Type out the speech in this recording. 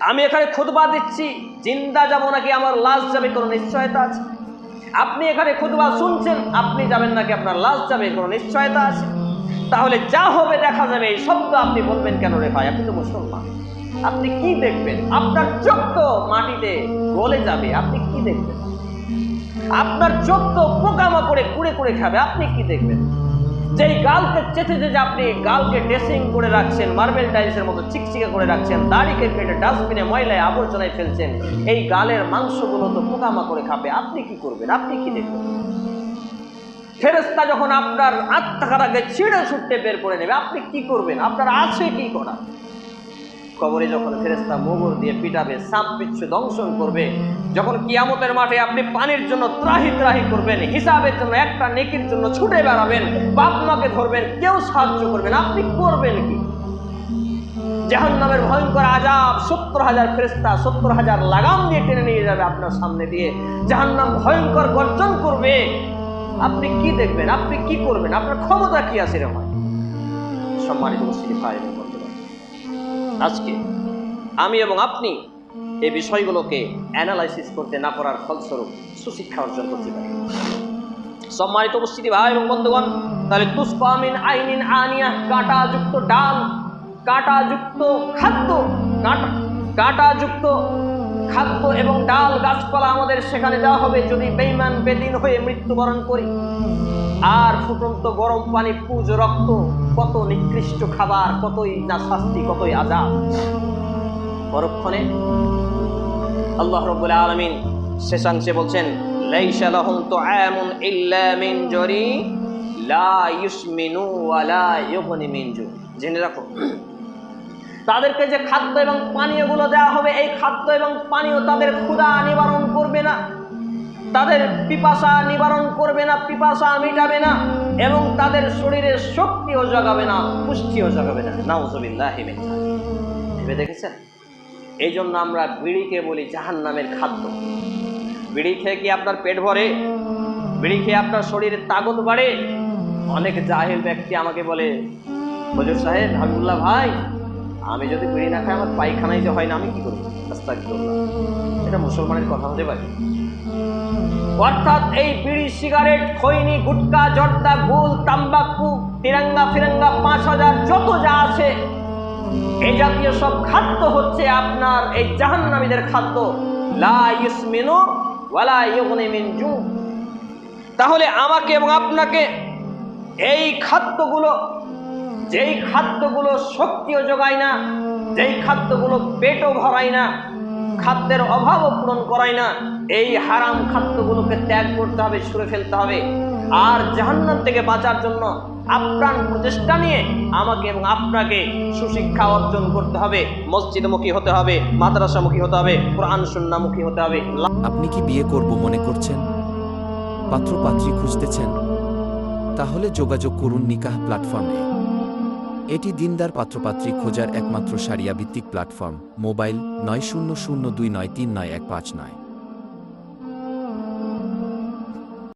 আমি এখানে খুতবা দিচ্ছি। জিন্দা যাব নাকি? আমার লাশ যাবে, কোনো নিশ্চয়তা আছে? আপনি এখানে খুতবা শুনছেন, আপনি যাবেন নাকি আপনার লাশ যাবে, কোনো নিশ্চয়তা আছে? তাহলে যা হবে, দেখা যাবে। এই শব্দ আপনি বলবেন কেন রে ভাই? আপনি তো মুসলমান। আপনি কি দেখবেন? আপনার চোখ তো মাটিতে গলে যাবে। আপনি কি দেখবেন? আপনার চোখ তো পোকামাকড়ে কুড়ে কুড়ে খাবে। আপনি কি দেখবেন? যেই গালকে চেতে যে আপনি গালকে ড্রেসিং করে রাখছেন, মার্বেল টাইলসের মতো চিকচিকে করে রাখছেন দাড়িকে কেটে ডাস্টবিনে, ময়লায় আবর্জনায় ফেলছেন, এই গালের মাংসগুলো তো পোকামাকড়ে খাবে, আপনি কি করবেন? আপনি কি দেখবেন? ফেরেস্তা যখন আপনার আত্মাকারাকে ছিঁড়ে ছুটতে বের করে নেবে, আপনি কি করবেন? আপনার আছে কি করা? কবরে যখন ফেরেস্তা মোগর দিয়ে পিটাবে, সাপ বিচ্ছু দংশন করবে, যখন কিয়ামতের মাঠে আপনি পানির জন্য ত্রাহি ত্রাহি করবেন, হিসাবের জন্য একটা নেকির জন্য ছুটে বেড়াবেন, বাপ মাকে ধরবেন, কেউ সাহায্য করবেন আপনি করবেন কি? জাহান নামের ভয়ঙ্কর আজাব সত্তর হাজার ফেরেস্তা সত্তর হাজার লাগাম দিয়ে টেনে নিয়ে যাবে আপনার সামনে দিয়ে। জাহান নাম ভয়ঙ্কর গর্জন করবে। আপনি কি দেখবেন? আপনি কি করবেন? আপনার ক্ষমতা কি আছে রে সম্মানিত মুসলিম ভাই আজকে আমি এবং আপনি এই বিষয়গুলোকে অ্যানালাইসিস করতে না করার ফলস্বরূপ সুশিক্ষা অর্জন করতে পারি। সম্মানিত উপস্থিতি, ভাই এবং বন্ধুগণ, তাহলে তুষ্পামিন আইনিন আনিয়া, কাঁটাযুক্ত ডাল, কাঁটাযুক্ত খাদ্য, কাঁটা কাঁটাযুক্ত খাদ্য এবং ডাল গাছপালা আমাদের সেখানে দেওয়া হবে যদি বেইমান বেদিন হয়ে মৃত্যুবরণ করি। আর ফুটন্ত গরম পানি, পুজ, রক্ত, কত নিকৃষ্ট খাবার, কতই না শাস্তি, কতই আজাব পরক্ষণে আল্লাহ রব্বুল আলমিন শেষাংশে বলছেন ইল্লা জেনে রাখো তাদেরকে যে খাদ্য এবং পানীয়গুলো দেওয়া হবে, এই খাদ্য এবং পানীয় তাদের ক্ষুধা নিবারণ করবে না। তাদের পিপাসা নিবারণ করবে না, পিপাসা মিটাবে না এবং তাদের শরীরের শক্তিও জগাবে না, পুষ্টিও জগাবে না। দেখেছেন? এই জন্য আমরা বিড়িকে বলি জাহান নামের খাদ্য। বিড়ি খেয়ে কি আপনার পেট ভরে? বিড়ি খেয়ে আপনার শরীরের তাগত বাড়ে? অনেক জাহেল ব্যক্তি আমাকে বলে, হজুর সাহেব, হাবিবুল্লাহ ভাই আমি যদি বিড়ি না খাই আমার পায়খানাই যে হয় না, আমি কি করব আস্তাগফিরুল্লাহ। এটা মুসলমানের কথা হতে পারে। অর্থাৎ এই বিড়ি, সিগারেট, খৈনি, গুটকা, জর্দা, গুল, তাম্বাকু, তিরঙ্গা, ফিরঙ্গা, পাঁচ হাজার, যত যা আছে, এই জাতীয় সব খাদ্য হচ্ছে আপনার এই জাহান্নামীদের খাদ্য। লা ইউসমিনু ওয়ালা ইউগনি মিন জু। তাহলে আমাকে এবং আপনাকে এই খাদ্যগুলো যেই খাদ্যগুলো শক্তিও যোগায় না, যেই খাদ্যগুলো পেটও ভরায় না, খাদ্যের অভাবও পূরণ করায় না, এই হারাম খাদ্যগুলোকে ত্যাগ করতে হবে, ছুঁড়ে ফেলতে হবে। আর জাহান্নাম থেকে বাঁচার জন্য আপ্রাণ প্রচেষ্টা নিয়ে আমাকে এবং আপনাকে সুশিক্ষা অর্জন করতে হবে, মসজিদমুখী হতে হবে, মাদ্রাসামুখী হতে হবে, কোরআন সুন্নামুখী হতে হবে। আপনি কি বিয়ে করব মনে করছেন? পাত্র পাত্রী খুঁজতেছেন? তাহলে যোগাযোগ করুন নিকাহ প্ল্যাটফর্মে। এটি দিনদার পাত্রপাত্রী খোঁজার একমাত্র সারিয়া ভিত্তিক প্ল্যাটফর্ম, মোবাইল নয় শূন্য শূন্য দুই নয় তিন নয় এক পাঁচ নয়।